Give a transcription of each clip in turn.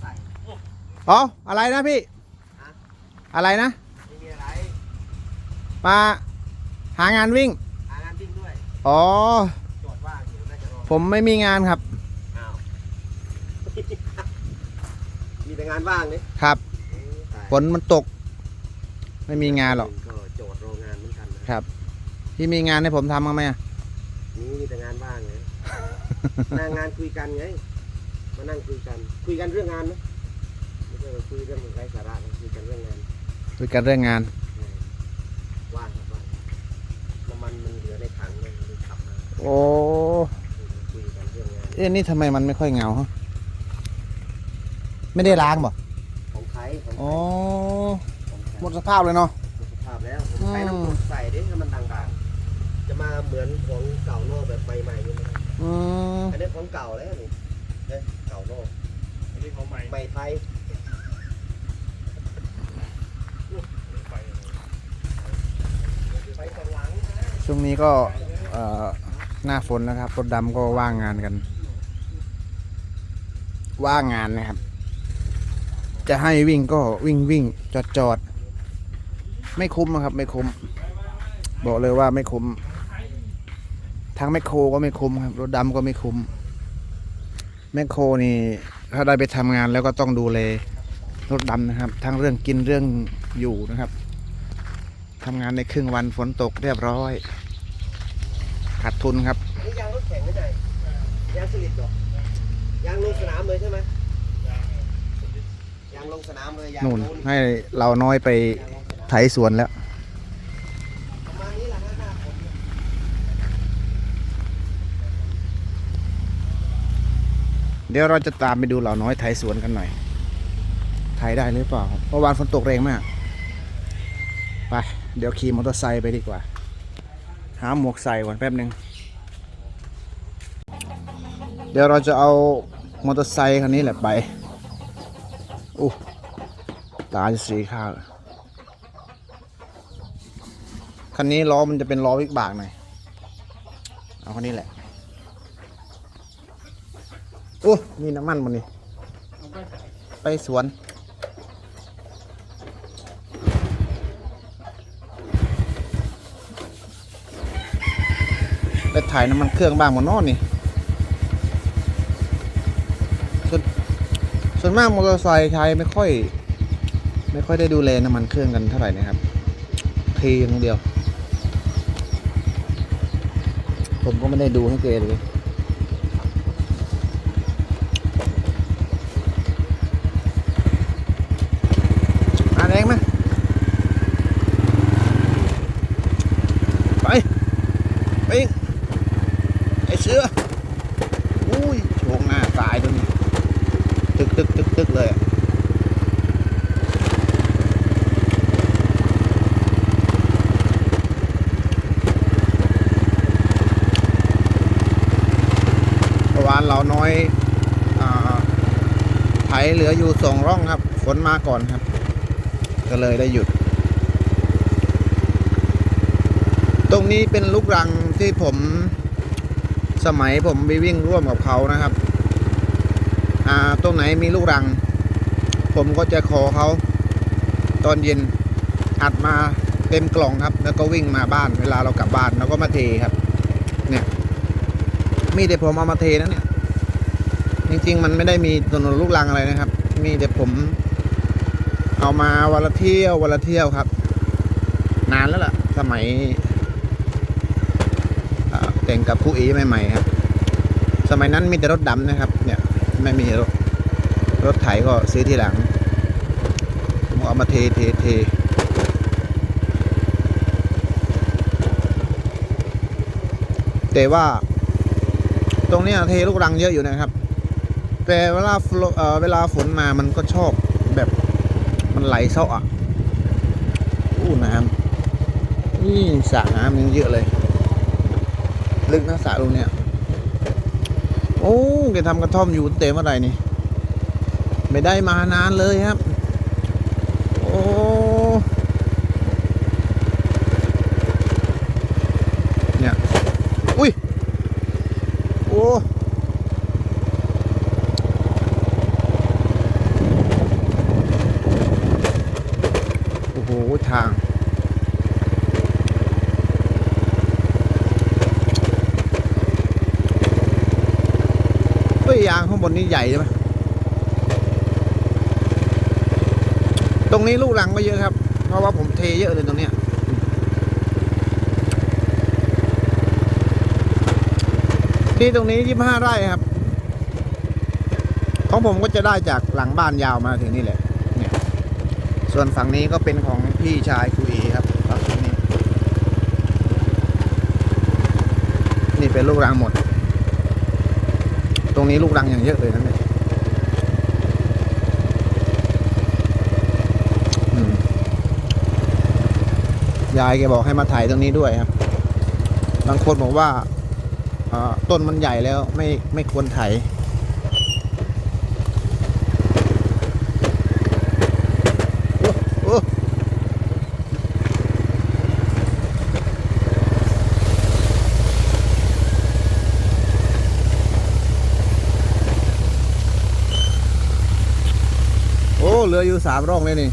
ใส่อ๋ออะไรนะพี่ฮะอะไรนะไม่มีอะไรมาหางานวิ่ง หางานวิ่งด้วย อ๋อจอดว่างอยู่น่าจะรอผมไม่มีงานครับอ้าวมีแต่งานว่างนี่ครับเอ้ยตายฝนมันตก ไม่มีงานหรอก ก็โจทย์โรงงานเหมือนกันนะครับพี่มีงานให้ผมทำบ้างไหมอะนี่มีแต่งานว่างไงหน้างานคุยกันไง มานั่งคุยกัน คุยกันเรื่องงานนะไม่ใช่ว่าคุยเรื่องไร้สาระนะคุยกันเรื่องงานคุยกันเรื่องงานเออว่างครับว่างน้ำมันมันเหลือในถังเลยเลยขับมาโอ้คุยกันเรื่องงานเอ๊ะนี่ทำไมมันไม่ค่อยเงาฮะไม่ได้ล้างบ่ของใครของใครอ๋อของใครหมดสภาพเลยเนาะ หมดสภาพแล้วผมใช้น้ำกรดใส่ดิให้มันด่างๆจะมาเหมือนของเก่านอกแบบใหม่ๆนี่นะอืมอันนี้ของเก่าแล้วนี่เนี่ยเก่านอกอันนี้ของใหม่ใหม่ไทยไปไปข้างหลังนะช่วงนี้ก็เอ่อหน้าฝนนะครับรถดำก็ว่างงานกัน ว่างงานนะครับ จะให้วิ่งก็วิ่งวิ่งจอดจอดไม่คุ้มนะครับ ไม่คุ้มบอกเลยว่าไม่คุ้มทางแมคโครก็ไม่คุ้มครับรถดำก็ไม่คุ้ม แมคโครนี่ ถ้าได้ไปทำงานแล้วก็ต้องดูแลรถดำนะครับ ทั้งเรื่องกินเรื่องอยู่นะครับทำงานในครึ่งวันฝนตกเรียบร้อย ขาดทุนครับนี่ยางรถแข่งไม่ใช่ยางสลิดเหรอยางลงสนามเลยใช่ไหมยางลงสนามเลยยางนู่นลงให้เราน้อยไปยางลงสนามไถสวนแล้ว ประมาณนี้แหละฮะหน้าฝนเนี่ย เดี๋ยวเราจะตามไปดูเหล่าน้อยไถสวนกันหน่อยไถได้หรือเปล่าเมื่อวานฝนตกแรงมาก ไป เดี๋ยวขี่มอเตอร์ไซค์ไปดีกว่า หาหมวกใส่ก่อนแป๊บหนึ่งเดี๋ยวเราจะเอามอเตอร์ไซค์คันนี้แหละไปอู้ตาจะสีข้าวคันนี้ล้อมันจะเป็นล้อวิกบากหน่อยเอาคันนี้แหละ โอ้ มีน้ำมันบนนี้ไปสวน ไปถ่ายน้ำมันเครื่องบ้างบนนอนนี่ส่วนส่วนมากมอเตอร์ไซค์ใช้ไม่ค่อย ไม่ค่อยได้ดูแลน้ำมันเครื่องกันเท่าไหร่นะครับเทีอย่างเดียว ผมก็ไม่ได้ดูให้เกเลย อ่านเองไหมไปไปอีกไอเสืออุ้ยโชงหน้าตายตัวนี้ ตึกตึกเลยอะวานเราน้อยอไถเหลืออยู่สองร่องครับ ฝนมาก่อนครับ ก็เลยได้หยุด ตรงนี้เป็นลูกรังที่ผมสมัยผมไปวิ่งร่วมกับเขานะครับ รงไหนมีลูกรัง ผมก็จะขอเขาตอนเย็นอัดมาเต็มกล่องครับ แล้วก็วิ่งมาบ้านเวลาเรากลับบ้านเราก็มาเทครับ เนี่ย มีแต่ผมเอามาเทนะเนี่ย จริง ๆ มันไม่ได้มีตัวลูกรังอะไรนะครับ มีแต่ผม เอามาวันละเที่ยววันละเที่ยวครับ นานแล้วล่ะ สมัยแต่งกับคู่เอใหม่ๆครับ สมัยนั้นมีแต่รถดำนะครับ เนี่ย ไม่มีรถ รถไถก็ซื้อทีหลังผมเอามาเทเทเทแต่ว่า ตรงนี้เทลูกรังเยอะอยู่นะครับ แต่เวลาเอ่อเวลาฝนมามันก็ชอบแบบมันไหลเซาะอะอู้น้ำนี่สระน้ำยังเยอะเลย ลึกนะสระตรงเนี้ยโอ้แกทำกระท่อมอยู่เต่เมื่อไหร่นี่ ไม่ได้มานานเลยครับ โอ้เนี่ย อุ้ย โอ้โหทางเฮ้ยยางข้างบนนี้ใหญ่ใช่ไหม รงนี้ลูกรังก็เยอะครับ เพราะว่าผมเทเยอะเลยตรงเนี้ยที่ตรงนี้ยี่ห้าไร่ครับ ของผมก็จะได้จากหลังบ้านยาวมาถึงนี่แหละ เนี่ย ส่วนฝั่งนี้ก็เป็นของพี่ชายคุยครับฝั่งนี้ นี่เป็นลูกรังหมด ตรงนี้ลูกรังอย่างเยอะเลยนะเนี่ย ยายแกบอกให้มาถ่ายตรงนี้ด้วยครับ บางคนบอกว่าต้นมันใหญ่แล้วไม่ไม่ควรไถโอ้โอ้เหลืออยู่สามร่องเลยนี่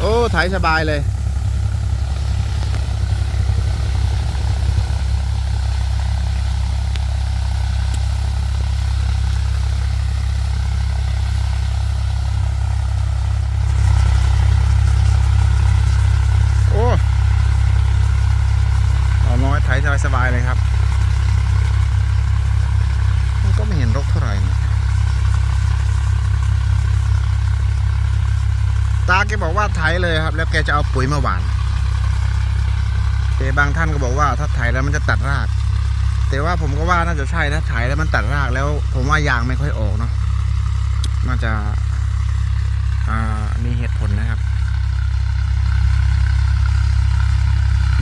โอ้ไถสบายเลย โอ้เอาน้อยไถสบายสบายๆเลยครับ มันก็ไม่เห็นรกเท่าไหร่นี่ตาแกบอกว่าไถเลยครับ แล้วแกจะเอาปุ๋ยมาหว่านแต่บางท่านก็บอกว่าถ้าไถแล้วมันจะตัดราก แต่ว่าผมก็ว่าน่าจะใช่ถ้าไถแล้วมันตัดรากแล้ว ผมว่ายางไม่ค่อยออกเนาะน่าจะามีเหตุผลนะครับ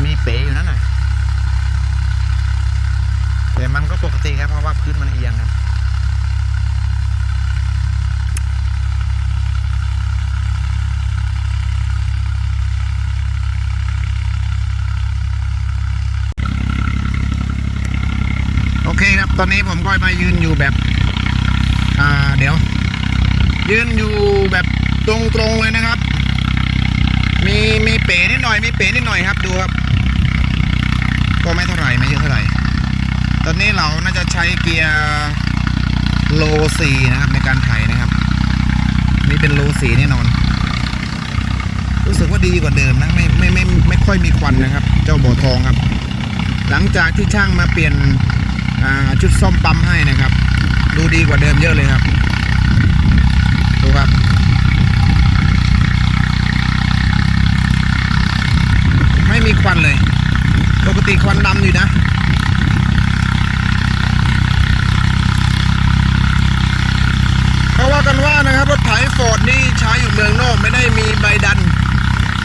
มีเป๋อยู่นั่นน่ะแต่มันก็ปกติครับเพราะว่าพื้นมันเอียงครับ เคครับ ตอนนี้ผมก็มายืนอยู่แบบ อ่า เดี๋ยว ยืนอยู่แบบตรงๆเลยนะครับ มีมีเป๋นิดหน่อย มีเป๋นิดหน่อยครับ ดูครับ ก็ไม่เท่าไหร่ไม่เยอะเท่าไหร่ ตอนนี้เราน่าจะใช้เกียร์โลสี่นะครับ ในการไถนะครับ นี่เป็นโลสี่แน่นอน รู้สึกว่าดีกว่าเดิมนะ ไม่ไม่ไม่ไม่ค่อยมีควันนะครับ เจ้าโบอทองครับ หลังจากที่ช่างมาเปลี่ยน ชุดซ่อมปั๊มให้นะครับ ดูดีกว่าเดิมเยอะเลยครับ ดูครับ ไม่มีควันเลย ปกติควันดำอยู่นะเขาว่ากันว่านะครับ รถไถฟอร์ดนี่ใช้อยู่เมืองนอกไม่ได้มีใบดัน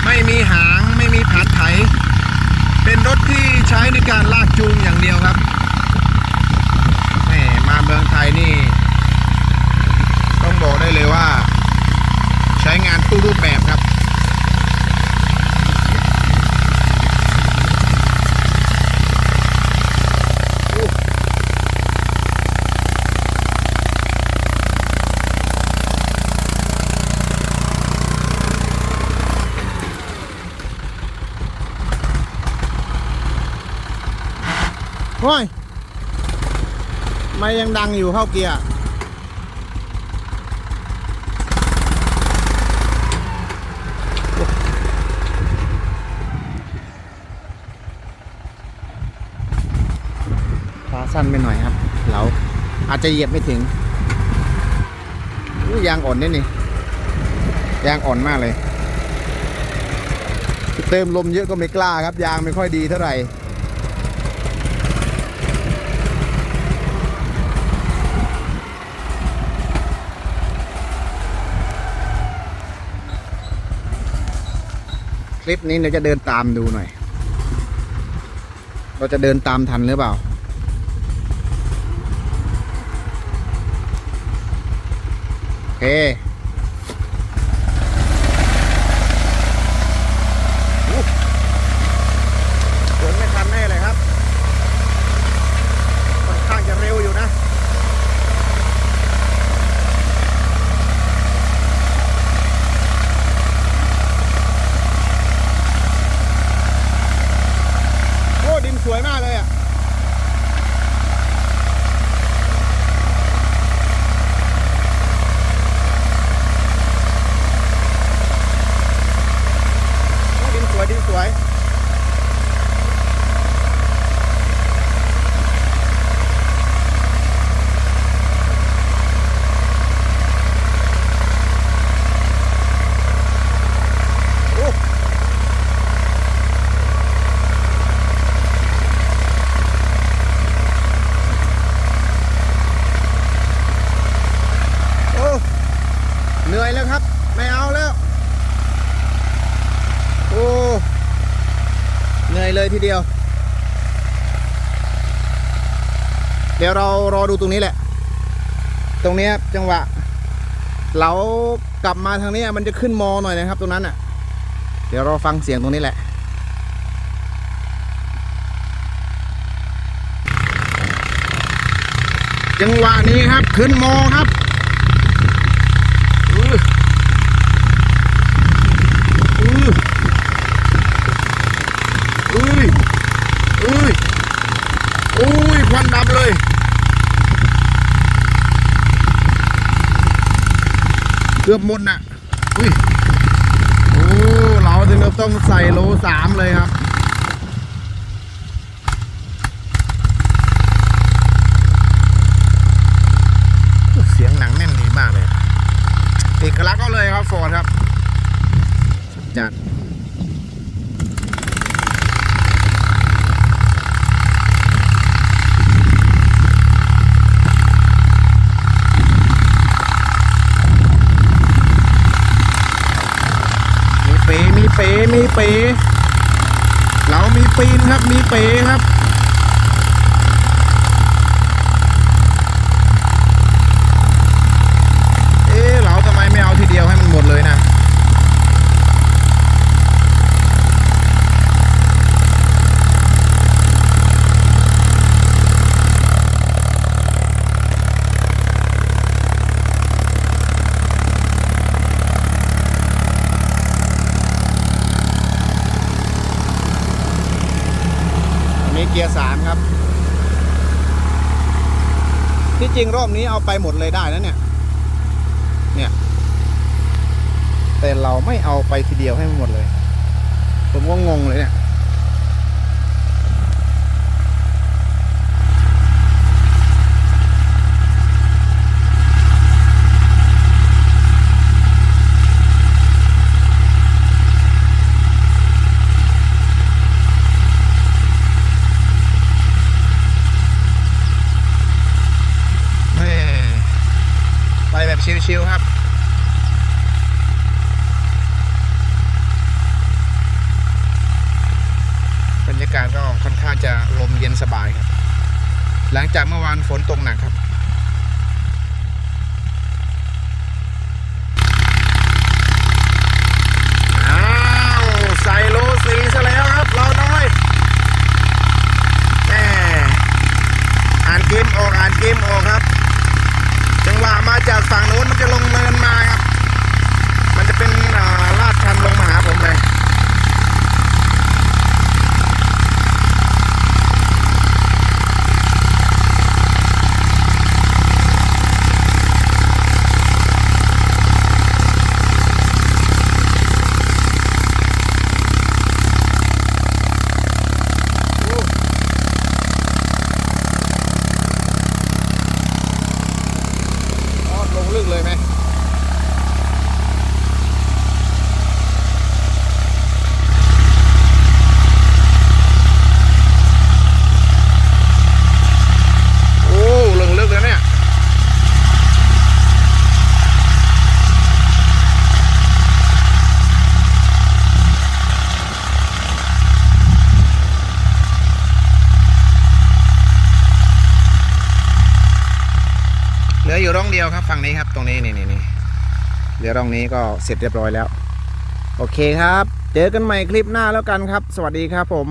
ไม่มีหางไม่มีผานไถ เป็นรถที่ใช้ในการลากจูงอย่างเดียวครับแหมมาเมืองไทยนี่ ต้องบอกได้เลยว่า ใช้งานทุกรูปแบบครับโอ้ย ไม่ยังดังอยู่เข้าเกียร์ขาสั้นไปหน่อยครับ เราอาจจะเหยียบไม่ถึงยางอ่อนนี่นี่ยางอ่อนมากเลย เติมลมเยอะก็ไม่กล้าครับ ยางไม่ค่อยดีเท่าไหร่ ลิปนี้เราจะเดินตามดูหน่อย เราจะเดินตามทันหรือเปล่า โอเคอู้สวนไม่ทันแน่เลยครับ ค่อนข้างจะเร็วอยู่นะ โทีเดียว เดี๋ยวเรารอดูตรงนี้แหละ ตรงนี้จังหวะเรากลับมาทางนี้มันจะขึ้นมอหน่อยนะครับตรงนั้นอะ เดี๋ยวเราฟังเสียงตรงนี้แหละจังหวะนี้ครับ ขึ้นมอครับอื้ออื้ออุ้ยอุ้ยอุ้ยควันดำเลย เกือบหมดน่ะ อุ้ย โอ้ เราถึงกับต้องใส่โลสามเลยครับ เสียงหนังแน่นดีมากเลย เอกลักษณ์ก็เลยครับฟอร์ดครับ จัด มีเป๋มีเป๋มีเป๋เรามี ปีนครับ มีเป๋ครับ เอ๊ะเราทำไมไม่เอาทีเดียวให้มันหมดเลยนะ อันนี้เกียร์สามครับ ที่จริงรอบนี้เอาไปหมดเลยได้นะเนี่ย เนี่ย แต่เราไม่เอาไปทีเดียวให้มันหมดเลย ผมก็งงเลยเนี่ย เหลือร่องนี้ก็เสร็จเรียบร้อยแล้ว โอเคครับ เจอกันใหม่คลิปหน้าแล้วกันครับ สวัสดีครับผม